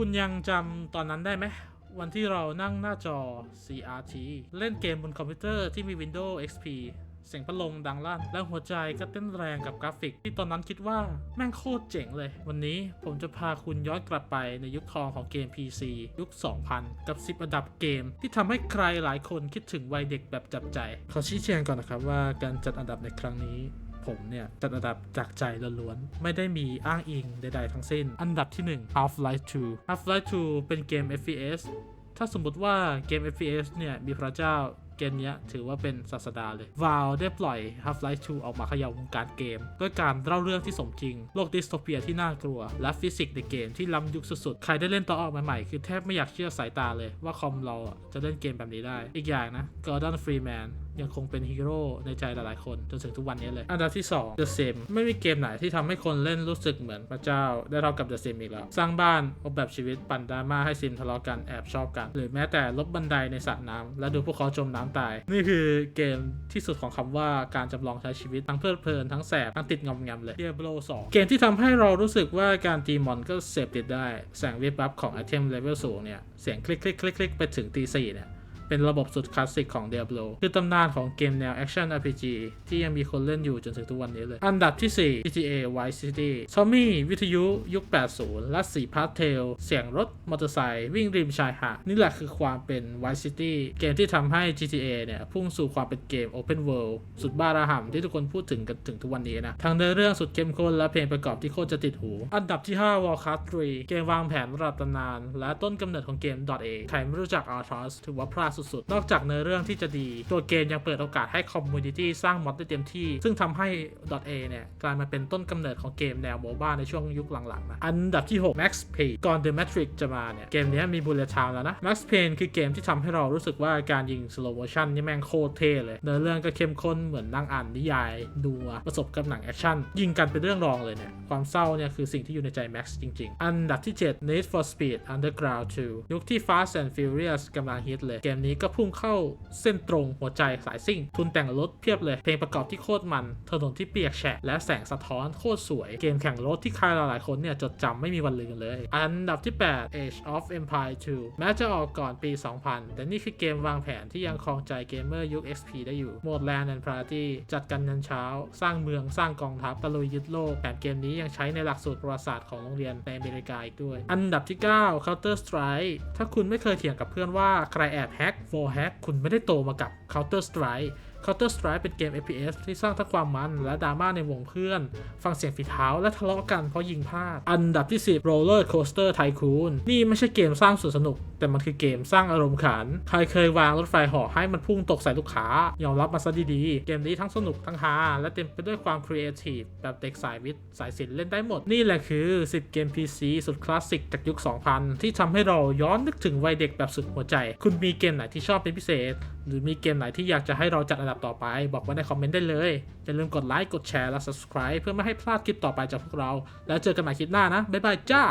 คุณยังจำตอนนั้นได้ไหมวันที่เรานั่งหน้าจอ CRT เล่นเกมบนคอมพิวเตอร์ที่มี Windows XP เสียงพัดลมดังลั่น และหัวใจก็เต้นแรงกับกราฟิก ที่ตอนนั้นคิดว่าแม่งโคตรเจ๋งเลย วันนี้ผมจะพาคุณย้อนกลับไปในยุคทองของเกม PC ยุค 2000 กับ 10 อันดับเกม ที่ทำให้ใครหลายคนคิดถึงวัยเด็กแบบจับใจ ขอชี้แจงก่อนนะครับว่าการจัดอันดับในครั้งนี้ ผมเนี่ยจัดอันดับจากใจล้วนๆ ไม่ได้มีอ้างอิงใดๆทั้งสิ้น อันดับที่ 1 Half-Life 2 Half-Life 2 เป็นเกม FPS ถ้าสมมติว่าเกม FPS เนี่ยมีพระเจ้าเกมเนี้ยถือว่าเป็นศาสดาเลย Valve ได้ปล่อย Half-Life 2 ออกมาขย่าวงการเกม ด้วยการเล่าเรื่องที่สมจริง โลกดิสโทเปียที่น่ากลัว และฟิสิกส์ในเกมที่ล้ำยุคสุดๆ ใครได้เล่นตอออกใหม่ๆ คือแทบไม่อยากเชื่อสายตาเลยว่าคอมเราจะเล่นเกมแบบนี้ได้ อีกอย่างนะ Gordon Freeman ยังคงเป็นฮีโร่ในใจหลายๆคน จนถึงทุกวันนี้เลย อันดับที่ 2 The Sim ไม่มีเกมไหนที่ทำให้คนเล่นรู้สึกเหมือนพระเจ้า ได้เท่ากับ The Sim อีกแล้ว สร้างบ้านออกแบบชีวิตปั่นดราม่าให้ซิมทะเลาะกันแอบชอบกัน หรือแม้แต่ลบบันไดในสระน้ำและดูพวกเขาจมน้ำตาย นี่คือเกมที่สุดของคำว่าการจำลองใช้ชีวิตทั้งเพลิดเพลินทั้งแสบทั้งติดงอมแงมเลย Diablo 2 เกมที่ทำให้เรารู้สึกว่าการตีมอนก็เสพติดได้แสงวิบวับของไอเทมเลเวลสูงเนี่ยเสียงคลิกคลิกคลิกคลิกไปถึงตีสี่เนี่ย เป็นระบบสุดคลาสสิกของ Diablo คือตำนานของเกมแนว Action RPG ที่ยังมีคนเล่นอยู่จนถึงทุกวันนี้เลย อันดับที่ 4 GTA Vice City ทอมมี่วิทยุยุค 80 และสีพาสเทล เสียงรถมอเตอร์ไซค์วิ่งริมชายหาดนี่แหละคือความเป็น Vice City เกมที่ทำให้ GTA เนี่ย พุ่งสู่ความเป็นเกม Open World สุดบ้าระห่ำที่ทุกคนพูดถึงกันถึงทุกวันนี้นะทั้งเนื้อเรื่องสุดเข้มข้นและเพลงประกอบที่โคตรจะติดหู อันดับที่ 5 Warcraft 3เกมวางแผนระดับตำนาน และต้นกำเนิดของเกม .A ใครไม่รู้จัก Arthas ถือว่าพลาดสุดๆ นอกจากเนื้อเรื่องที่จะดี ตัวเกมยังเปิดโอกาสให้คอมมูนิตี้สร้างมอดได้เต็มที่ ซึ่งทำให้ .A เนี่ยกลายมาเป็นต้นกำเนิดของเกมแนวโมบ้าในช่วงยุคหลังๆนะอันดับที่ 6 Max Payne ก่อน The Matrix จะมาเนี่ยเกมนี้มี Bullet Time แล้วนะ Max Payne คือเกมที่ทำให้เรารู้สึกว่าการยิง slow motion นี่แม่งโคตรเท่เลยเนื้อเรื่องก็เข้มข้นเหมือนนั่งอ่านนิยายดูประสบกับหนังแอคชั่นยิงกันเป็นเรื่องรองเลยเนี่ยความเศร้าเนี่ยคือสิ่งที่อยู่ในใจ Max จริง ๆ อันดับที่ 7 Need for Speed Underground 2 ยุคที่ Fast and Furious กำลังฮิตเลยเกมนี้ก็พุ่งเข้าเส้นตรงหัวใจสายซิ่ง ทุนแต่งรถเพียบเลย เพลงประกอบที่โคตรมัน ถนนที่เปียกแฉะและแสงสะท้อนโคตรสวย เกมแข่งรถที่ใครหลายๆคนเนี่ยจดจำไม่มีวันลืมเลย อันดับที่ 8 Age of Empire 2 แม้จะออกก่อนปี 2000 แต่นี่คือเกมวางแผนที่ยังครองใจเกมเมอร์ยุค XP ได้อยู่ โหมด Land and Party จัดกันยันเช้า สร้างเมืองสร้างกองทัพตะลุยยึดโลกแถมเกมนี้ยังใช้ในหลักสูตรประวัติศาสตร์ของโรงเรียนในอเมริกาอีกด้วย อันดับที่ 9 Counter Strike ถ้าคุณไม่เคยเถียงกับเพื่อนว่าใครแอบแฮก for hack คุณไม่ได้โตมากับ Counter Strike Counter Strike เป็นเกม FPS ที่สร้างทั้งความมันและดราม่าในวงเพื่อน ฟังเสียงฝีเท้าและทะเลาะกันเพราะยิงพลาด อันดับที่ 10 Roller Coaster Tycoon นี่ไม่ใช่เกมสร้างสวนสนุก แต่มันคือเกมสร้างอารมณ์ขัน ใครเคยวางรถไฟหาะให้มันพุ่งตกใส่ลูกค้า ยอมรับมาซะดีๆ เกมนี้ทั้งสนุกทั้งฮาและเต็มไปด้วยความครีเอทีฟแบบเด็กสายวิทย์สายศิลป์เล่นได้หมด นี่แหละคือ 10 เกม PC สุดคลาสสิกจากยุค 2000 ที่ทำให้เราย้อนนึกถึงวัยเด็กแบบสุดหัวใจ คุณมีเกมไหนที่ชอบเป็นพิเศษ หรือมีเกมไหนที่อยากจะให้เราจัดอันดับต่อไป บอกไว้ในคอมเมนต์ได้เลย อย่าลืมกดไลค์ กดแชร์ และ subscribe เพื่อไม่ให้พลาดคลิปต่อไปจากพวกเรา แล้วเจอกันใหม่คลิปหน้านะ บ๊ายบายจ้า